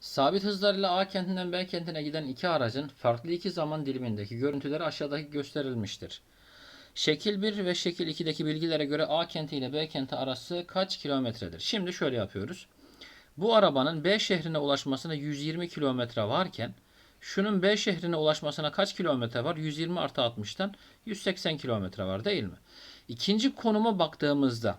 Sabit hızlarıyla A kentinden B kentine giden iki aracın farklı iki zaman dilimindeki görüntüleri aşağıdaki gösterilmiştir. Şekil 1 ve şekil 2'deki bilgilere göre A kenti ile B kenti arası kaç kilometredir? Şimdi şöyle yapıyoruz. Bu arabanın B şehrine ulaşmasına 120 kilometre varken şunun B şehrine ulaşmasına kaç kilometre var? 120 artı 60'tan 180 kilometre var değil mi? İkinci konuma baktığımızda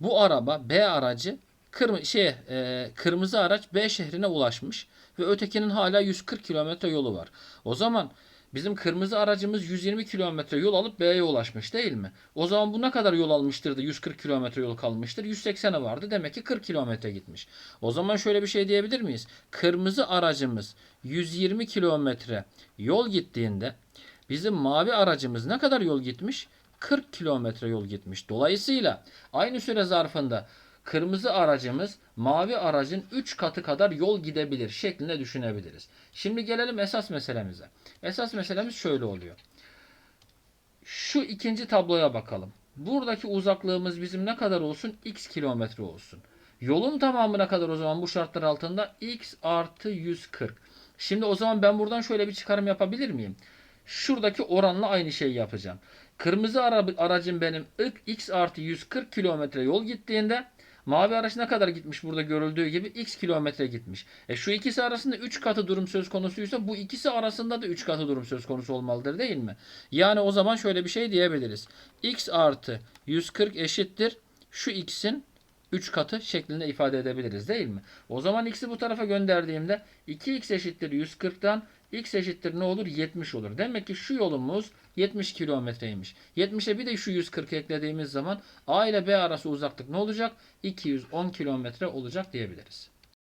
bu araba B aracı kırmızı şey e, kırmızı araç B şehrine ulaşmış ve ötekinin hala 140 kilometre yolu var. O zaman bizim kırmızı aracımız 120 kilometre yol alıp B'ye ulaşmış değil mi? O zaman bu ne kadar yol almıştır da 140 kilometre yol kalmıştır? 180'e vardı. Demek ki 40 kilometre gitmiş. O zaman şöyle bir şey diyebilir miyiz? Kırmızı aracımız 120 kilometre yol gittiğinde bizim mavi aracımız ne kadar yol gitmiş? 40 kilometre yol gitmiş. Dolayısıyla aynı süre zarfında kırmızı aracımız mavi aracın 3 katı kadar yol gidebilir şeklinde düşünebiliriz. Şimdi gelelim esas meselemize. Esas meselemiz şöyle oluyor. Şu ikinci tabloya bakalım. Buradaki uzaklığımız bizim ne kadar olsun? X kilometre olsun. Yolun tamamına kadar o zaman bu şartlar altında x artı 140. Şimdi o zaman ben buradan şöyle bir çıkarım yapabilir miyim? Şuradaki oranla aynı şeyi yapacağım. Kırmızı ara- aracım benim x artı 140 kilometre yol gittiğinde mavi araç ne kadar gitmiş burada görüldüğü gibi x kilometre gitmiş. E şu ikisi arasında 3 katı durum söz konusuysa bu ikisi arasında da 3 katı durum söz konusu olmalıdır değil mi? Yani o zaman şöyle bir şey diyebiliriz. x artı 140 eşittir şu x'in 3 katı şeklinde ifade edebiliriz değil mi? O zaman x'i bu tarafa gönderdiğimde 2x eşittir 140'tan x eşittir ne olur? 70 olur. Demek ki şu yolumuz 70 kilometreymiş. 70'e bir de şu 140 eklediğimiz zaman A ile B arası uzaklık ne olacak? 210 kilometre olacak diyebiliriz.